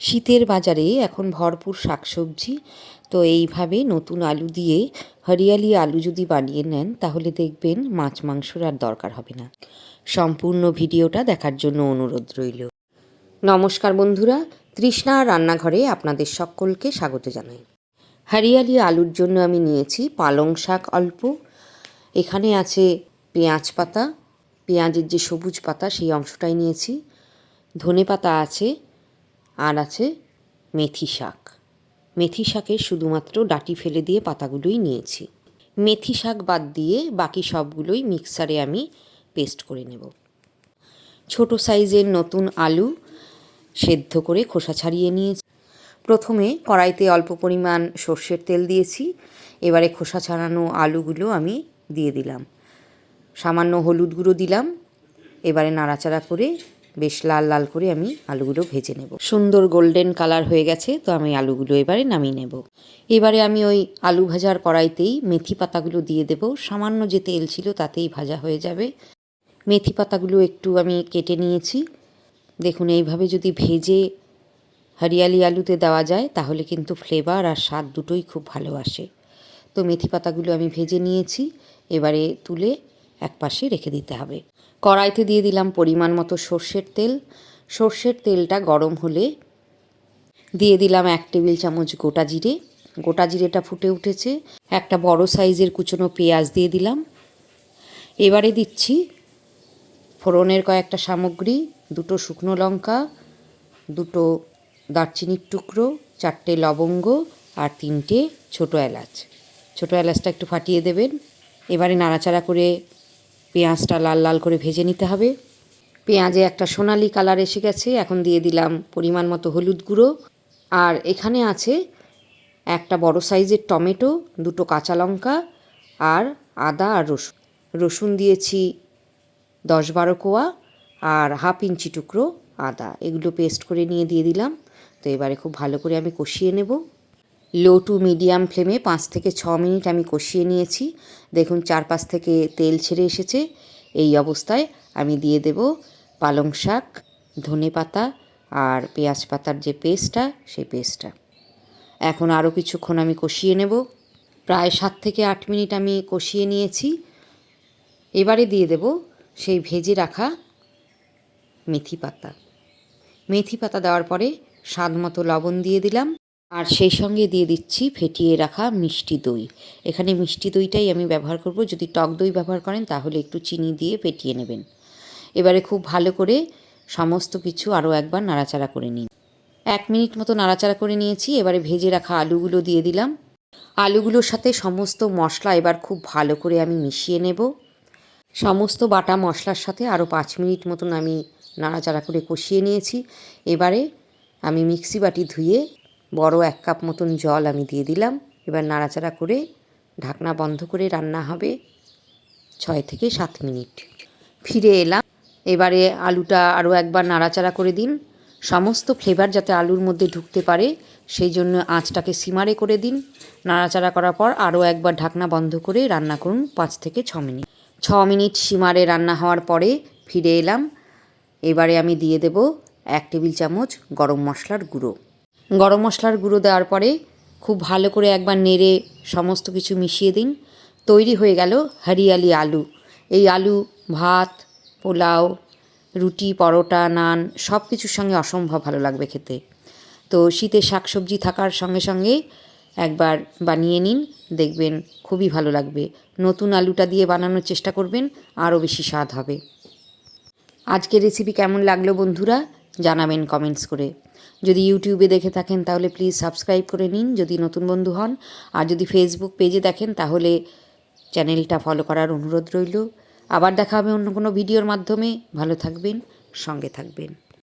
শীতের বাজারে এখন ভরপুর শাকসবজি। তো এইভাবে নতুন আলু দিয়ে হরিয়ালি আলু যদি বানিয়ে নেন, তাহলে দেখবেন মাছ মাংসর আর দরকার হবে না। সম্পূর্ণ ভিডিওটা দেখার জন্য অনুরোধ রইল। নমস্কার বন্ধুরা, তৃষ্ণা রান্নাঘরে আপনাদের সকলকে স্বাগত জানাই। হরিয়ালি আলুর জন্য আমি নিয়েছি পালং শাক অল্প। এখানে আছে পেঁয়াজ পাতা। পেঁয়াজের যে সবুজ পাতা, সেই অংশটাই নিয়েছি। ধনে পাতা আছে। আর আছে মেথি শাক। মেথি শাকের শুধুমাত্র ডাটি ফেলে দিয়ে পাতাগুলোই নিয়েছি। মেথি শাক বাদ দিয়ে বাকি সবগুলোই মিক্সারে আমি পেস্ট করে নেব। ছোট সাইজের নতুন আলু সেদ্ধ করে খোসা ছাড়িয়ে নিয়েছি। প্রথমে কড়াইতে অল্প পরিমাণ সর্ষের তেল দিয়েছি। এবারে খোসা ছাড়ানো আলুগুলো আমি দিয়ে দিলাম। সামান্য হলুদ গুঁড়ো দিলাম। এবারে নাড়াচাড়া করে বেশ লাল লাল করে আমি আলুগুলো ভেজে নেব। সুন্দর গোল্ডেন কালার হয়ে গেছে, তো আমি আলুগুলো এবারে নামিয়ে নেব। এবারে আমি ওই আলু ভাজার কড়াইতেই মেথি পাতাগুলো দিয়ে দেব। সামান্য যে তেল ছিল তাতেই ভাজা হয়ে যাবে। মেথি পাতাগুলো একটু আমি কেটে নিয়েছি। দেখুন, এইভাবে যদি ভেজে হরিয়ালি আলুতে দেওয়া যায়, তাহলে কিন্তু ফ্লেভার আর স্বাদ দুটোই খুব ভালো আসে। তো মেথি পাতাগুলো আমি ভেজে নিয়েছি। এবারে তুলে এক পাশে রেখে দিতে হবে। কড়াইতে দিয়ে দিলাম পরিমাণ মতো সর্ষের তেল। সর্ষের তেলটা গরম হলে দিয়ে দিলাম এক টেবিল চামচ গোটা জিরে। গোটা জিরেটা ফুটে উঠেছে। একটা বড় সাইজের কুচনো পেঁয়াজ দিয়ে দিলাম। এবারে দিচ্ছি ফোড়নের কয়েকটা সামগ্রী, দুটো শুকনো লঙ্কা, দুটো দারচিনির টুকরো, চারটে লবঙ্গ আর তিনটে ছোটো এলাচ। ছোটো এলাচটা একটু ফাটিয়ে দেবেন। এবারে নাড়াচাড়া করে পেঁয়াজটা লাল লাল করে ভেজে নিতে হবে। পেঁয়াজে একটা সোনালি কালার এসে গেছে, এখন দিয়ে দিলাম পরিমাণ মতো হলুদ গুঁড়ো। আর এখানে আছে একটা বড় সাইজের টমেটো, দুটো কাঁচা লঙ্কা আর আদা আর রসুন। রসুন দিয়েছি দশ বারো কোয়া আর হাফ ইঞ্চি টুকরো আদা। এগুলো পেস্ট করে নিয়ে দিয়ে দিলাম। তো এবারে খুব ভালো করে আমি কষিয়ে নেব। লো টু মিডিয়াম ফ্লেমে পাঁচ থেকে ছ মিনিট আমি কষিয়ে নিয়েছি। দেখুন, চারপাশ থেকে তেল ছেড়ে এসেছে। এই অবস্থায় আমি দিয়ে দেব পালং শাক, ধনে পাতা আর পেঁয়াজ পাতার যে পেস্টটা, সেই পেস্টটা। এখন আরও কিছুক্ষণ আমি কষিয়ে নেব। প্রায় সাত থেকে আট মিনিট আমি কষিয়ে নিয়েছি। এবারে দিয়ে দেব সেই ভেজে রাখা মেথি পাতা। মেথি পাতা দেওয়ার পরে স্বাদ মতো লবণ দিয়ে দিলাম। আর সেই সঙ্গে দিয়ে দিচ্ছি ফেটিয়ে রাখা মিষ্টি দই। এখানে মিষ্টি দইটাই আমি ব্যবহার করব। যদি টক দই ব্যবহার করেন, তাহলে একটু চিনি দিয়ে ফেটিয়ে নেবেন। এবারে খুব ভালো করে সমস্ত কিছু আরও একবার নাড়াচাড়া করে নিন। এক মিনিট মতো নাড়াচাড়া করে নিয়েছি। এবারে ভেজে রাখা আলুগুলো দিয়ে দিলাম। আলুগুলোর সাথে সমস্ত মশলা এবার খুব ভালো করে আমি মিশিয়ে নেব। সমস্ত বাটা মশলার সাথে আরও পাঁচ মিনিট মতন আমি নাড়াচাড়া করে কষিয়ে নিয়েছি। এবারে আমি মিক্সি বাটি ধুয়ে বড় এক কাপ মতন জল আমি দিয়ে দিলাম। এবার নাড়াচাড়া করে ঢাকনা বন্ধ করে রান্না হবে ছয় থেকে সাত মিনিট। ফিরে এলাম। এবারে আলুটা আরও একবার নাড়াচাড়া করে দিন। সমস্ত ফ্লেভার যাতে আলুর মধ্যে ঢুকতে পারে, সেই জন্য আঁচটাকে সিমারে করে দিন। নাড়াচাড়া করার পর আরও একবার ঢাকনা বন্ধ করে রান্না করুন পাঁচ থেকে ছ মিনিট। ছ মিনিট সিমারে রান্না হওয়ার পরে ফিরে এলাম। এবারে আমি দিয়ে দেব এক টেবিল চামচ গরম মশলার গুঁড়ো। গরম মশলার গুঁড়ো দেওয়ার পরে খুব ভালো করে একবার নেড়ে সমস্ত কিছু মিশিয়ে দিন। তৈরি হয়ে গেল হরিয়ালি আলু। এই আলু, ভাত, পোলাও, রুটি, পরোটা, নান সব কিছুর সঙ্গে অসম্ভব ভালো লাগবে খেতে। তো শীতে শাকসবজি থাকার সঙ্গে সঙ্গে একবার বানিয়ে নিন, দেখবেন খুবই ভালো লাগবে। নতুন আলুটা দিয়ে বানানোর চেষ্টা করবেন, আরও বেশি স্বাদ হবে। আজকের রেসিপি কেমন লাগল বন্ধুরা? জানাবেন কমেন্টস করে। যদি ইউটিউবে দেখে থাকেন, তাহলে প্লিজ সাবস্ক্রাইব করে নিন, যদি নতুন বন্ধু হন। আর যদি ফেসবুক পেজে দেখেন, তাহলে চ্যানেলটা ফলো করার অনুরোধ রইল। আবার দেখা হবে অন্য কোনো ভিডিওর মাধ্যমে। ভালো থাকবেন, সঙ্গে থাকবেন।